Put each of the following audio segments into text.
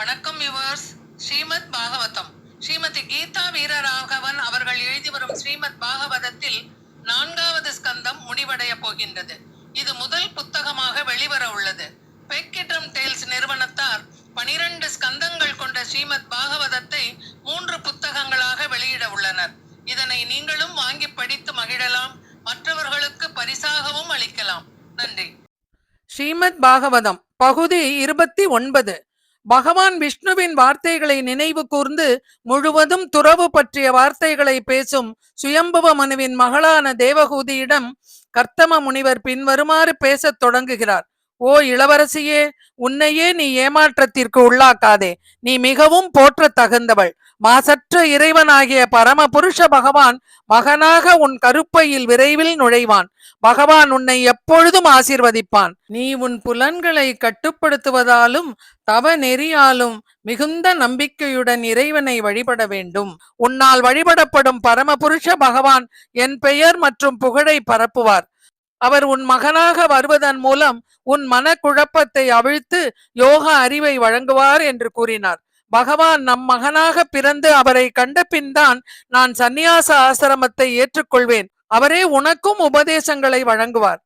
வணக்கம் யுவர்ஸ் ஸ்ரீமத் பாகவதம். ஸ்ரீமதி கீதா வீரராகவன் அவர்கள் எழுதி வரும் ஸ்ரீமத் பாகவதத்தில் நான்காவது ஸ்கந்தம் முடிவடைய போகின்றது. இது முதல் புத்தகமாக வெளிவர உள்ளது. பெக்கிட்ரம் டேல்ஸ் நிறுவனத்தார் பனிரெண்டு ஸ்கந்தங்கள் கொண்ட ஸ்ரீமத் பாகவதத்தை மூன்று புத்தகங்களாக வெளியிட உள்ளனர். இதனை நீங்களும் வாங்கி படித்து மகிழலாம். மற்றவர்களுக்கு பரிசாகவும் அளிக்கலாம். நன்றி. ஸ்ரீமத் பாகவதம் பகுதி இருபத்தி ஒன்பது. பகவான் விஷ்ணுவின் வார்த்தைகளை நினைவு கூர்ந்து முழுவதும் துறவு பற்றிய வார்த்தைகளை பேசும் சுயம்புவ மனுவின் மகளான தேவகூதியிடம் கர்த்தம முனிவர் பின்வருமாறு பேசத் தொடங்குகிறார். ஓ இளவரசியே உன்னையே நீ ஏமாற்றத்திற்கு உள்ளாக்காதே. நீ மிகவும் போற்ற தகுந்தவள் மாசற்ற இறைவனாகிய பரம புருஷ பகவான் மகனாக உன் கருப்பையில் விரைவில் நுழைவான். பகவான் உன்னை எப்பொழுதும் ஆசிர்வதிப்பான். நீ உன் புலன்களை கட்டுப்படுத்துவதாலும் தவ நெறியாலும் மிகுந்த நம்பிக்கையுடன் இறைவனை வழிபட வேண்டும். உன்னால் வழிபடப்படும் பரமபுருஷ பகவான் என் பெயர் மற்றும் புகழை பரப்புவார். அவர் உன் மகனாக வருவதன் மூலம் உன் மனக்குழப்பத்தை அவிழ்த்து யோக அறிவை வழங்குவார் என்று கூறினார். பகவான் நம் மகனாக பிறந்து அவரை கண்ட பின்தான் நான் சந்நியாச ஆசிரமத்தை ஏற்றுக்கொள்வேன். அவரே உனக்கும் உபதேசங்களை வழங்குவார்.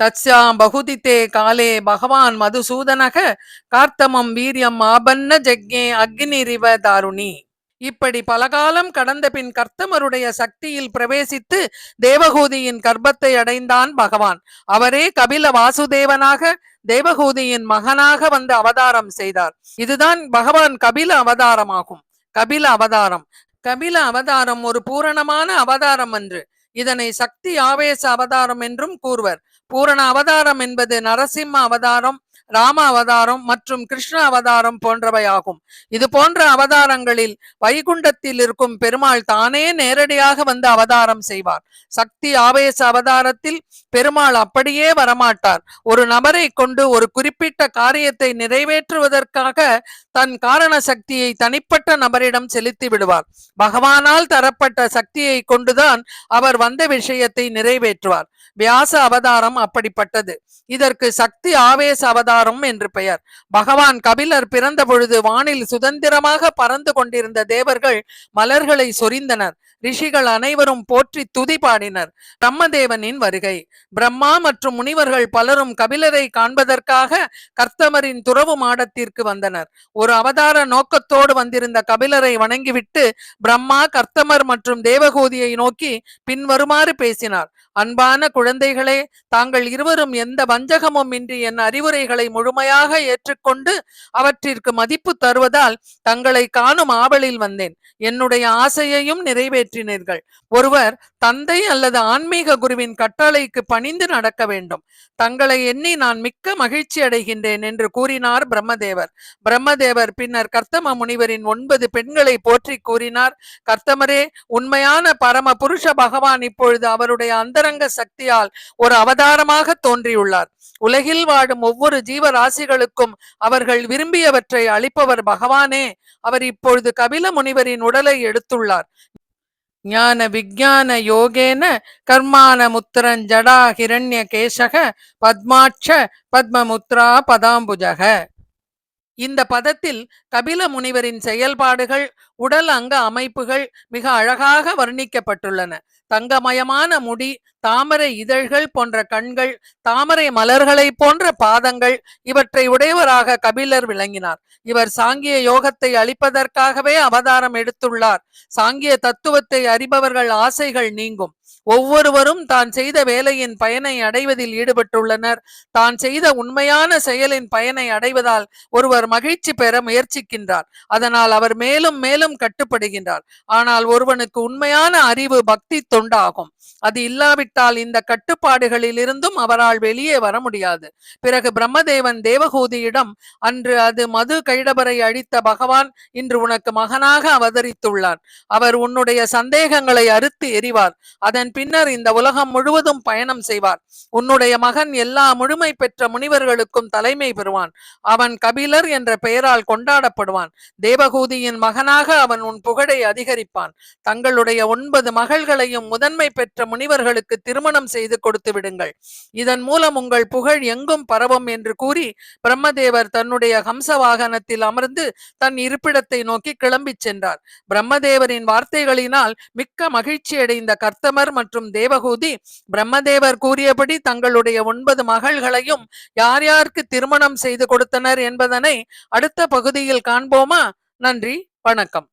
தத்யாம் பகுதித்தே காலே பகவான் மதுசூதனக கார்த்தமம் வீரியம் ஆபன்ன ஜக்ஞே அக்னிரிவ தாருணி. இப்படி பலகாலம் கடந்த பின் கர்த்தமருடைய சக்தியில் பிரவேசித்து தேவகூதியின் கர்ப்பத்தை அடைந்தான் பகவான். அவரே கபில வாசுதேவனாக தேவகூதியின் மகனாக வந்து அவதாரம் செய்தார். இதுதான் பகவான் கபில அவதாரமாகும். கபில அவதாரம். கபில அவதாரம் ஒரு பூரணமான அவதாரம் அன்று. இதனை சக்தி ஆவேச அவதாரம் என்றும் கூறுவர். பூரண அவதாரம் என்பது நரசிம்ம அவதாரம் ராம அவதாரம் மற்றும் கிருஷ்ண அவதாரம் போன்றவையாகும். இது போன்ற அவதாரங்களில் வைகுண்டத்தில் இருக்கும் பெருமாள் தானே நேரடியாக வந்து அவதாரம் செய்வார். சக்தி ஆவேச அவதாரத்தில் பெருமாள் அப்படியே வரமாட்டார். ஒரு நபரை கொண்டு ஒரு குறிப்பிட்ட காரியத்தை நிறைவேற்றுவதற்காக தன் காரண சக்தியை தனிப்பட்ட நபரிடம் செலுத்தி விடுவார். பகவானால் தரப்பட்ட சக்தியை கொண்டுதான் அவர் வந்த விஷயத்தை நிறைவேற்றுவார். வியாச அவதாரம் அப்படிப்பட்டது. இதற்கு சக்தி ஆவேச அவதாரம் அவதாரம் என்று பெயர். பகவான் கபிலர் பிறந்த பொழுது வானில் சுதந்திரமாக பறந்து கொண்டிருந்த தேவர்கள் மலர்களை சொரிந்தனர். ரிஷிகள் அனைவரும் போற்றி துதி பாடினர். பிரம்மதேவனின் வருகை. பிரம்மா மற்றும் முனிவர்கள் பலரும் கபிலரை காண்பதற்காக கர்த்தமரின் துறவு மாடத்திற்கு வந்தனர். ஒரு அவதார நோக்கத்தோடு வந்திருந்த கபிலரை வணங்கிவிட்டு பிரம்மா கர்த்தமர் மற்றும் தேவகோதியை நோக்கி பின்வருமாறு பேசினார். அன்பான குழந்தைகளே தாங்கள் இருவரும் எந்த வஞ்சகமும் இன்றி என் அறிவுரைகளை முழுமையாக ஏற்றுக்கொண்டு அவற்றிற்கு மதிப்பு தருவதால் தங்களை காணும் ஆவலில் வந்தேன். என்னுடைய ஆசையையும் நிறைவேற்றினீர்கள். ஒருவர் தந்தை அல்லது ஆன்மீக குருவின் கட்டளைக்கு பணிந்து நடக்க வேண்டும். தங்களை எண்ணி நான் மிக்க மகிழ்ச்சி அடைகின்றேன் என்று கூறினார் பிரம்மதேவர். பிரம்மதேவர் பின்னர் கர்த்தம முனிவரின் ஒன்பது பெண்களை போற்றி கூறினார். கர்த்தமரே உண்மையான பரம புருஷ பகவான் இப்பொழுது அவருடைய அந்தரங்க சக்தியால் ஒரு அவதாரமாக தோன்றியுள்ளார். உலகில் வாழும் ஒவ்வொரு ஜீ ஜீவராசிகளுக்கும் அவர்கள் விரும்பியவற்றை அளிப்பவர் பகவானே. அவர் இப்பொழுது கபில முனிவரின் உடலை எடுத்துள்ளார். ஞான விஜான யோகேன கர்மான முத்திரன் ஜடா ஹிரண்ய கேசக பத்மாட்ச பத்மமுத்ரா பதாம்புஜக. இந்த பதத்தில் கபில முனிவரின் செயல்பாடுகள் உடல் அங்க அமைப்புகள் மிக அழகாக வர்ணிக்கப்பட்டுள்ளன. தங்கமயமான முடி தாமரை இதழ்கள் போன்ற கண்கள் தாமரை மலர்களை போன்ற பாதங்கள் இவற்றை உடையவராக கபிலர் விளங்கினார். இவர் சாங்கிய யோகத்தை அளிப்பதற்காகவே அவதாரம் எடுத்துள்ளார். சாங்கிய தத்துவத்தை அறிபவர்கள் ஆசைகள் நீங்கும். ஒவ்வொருவரும் தான் செய்த வேலையின் பயனை அடைவதில் ஈடுபட்டுள்ளனர். தான் செய்த உண்மையான செயலின் பயனை அடைவதால் ஒருவர் மகிழ்ச்சி பெற முயற்சிக்கின்றார். அதனால் அவர் மேலும் மேலும் கட்டுப்படுகின்றார். ஆனால் ஒருவனுக்கு உண்மையான அறிவு பக்தி தொண்டாகும். அது இல்லாவிட்டால் இந்த கட்டுப்பாடுகளில் இருந்தும் அவரால் வெளியே வர முடியாது. பிறகு பிரம்மதேவன் தேவகூதியிடம் அன்று அது மது கைடபரை அழித்த பகவான் இன்று உனக்கு மகனாக அவதரித்துள்ளார் அவர் உன்னுடைய சந்தேகங்களை அறுத்து எறிவார். அதன் பின்னர் இந்த உலகம் முழுவதும் பயணம் செய்வார். உன்னுடைய மகன் எல்லா முழுமை பெற்ற முனிவர்களுக்கும் தலைமை பெறுவான். அவன் கபிலர் என்ற பெயரால் கொண்டாடப்படுவான். தேவகூதியின் மகனாக அவன் உன் புகழை அதிகரிப்பான். தங்களுடைய ஒன்பது மகள்களையும் முதன்மை பெற்ற முனிவர்களுக்கு திருமணம் செய்து கொடுத்து விடுங்கள். இதன் மூலம் உங்கள் புகழ் எங்கும் பரவும் என்று கூறி பிரம்மதேவர் தன்னுடைய ஹம்ச வாகனத்தில் அமர்ந்து தன் இருப்பிடத்தை நோக்கி கிளம்பிச் சென்றார். பிரம்மதேவரின் வார்த்தைகளினால் மிக்க மகிழ்ச்சியடைந்த கர்த்தமர் மற்றும் மற்றும் தேவகூதி பிரம்மதேவர் கூறியபடி தங்களுடைய ஒன்பது மகள்களையும் யார் யாருக்கு திருமணம் செய்து கொடுத்தனர் என்பதனை அடுத்த பகுதியில் காண்போமா? நன்றி வணக்கம்.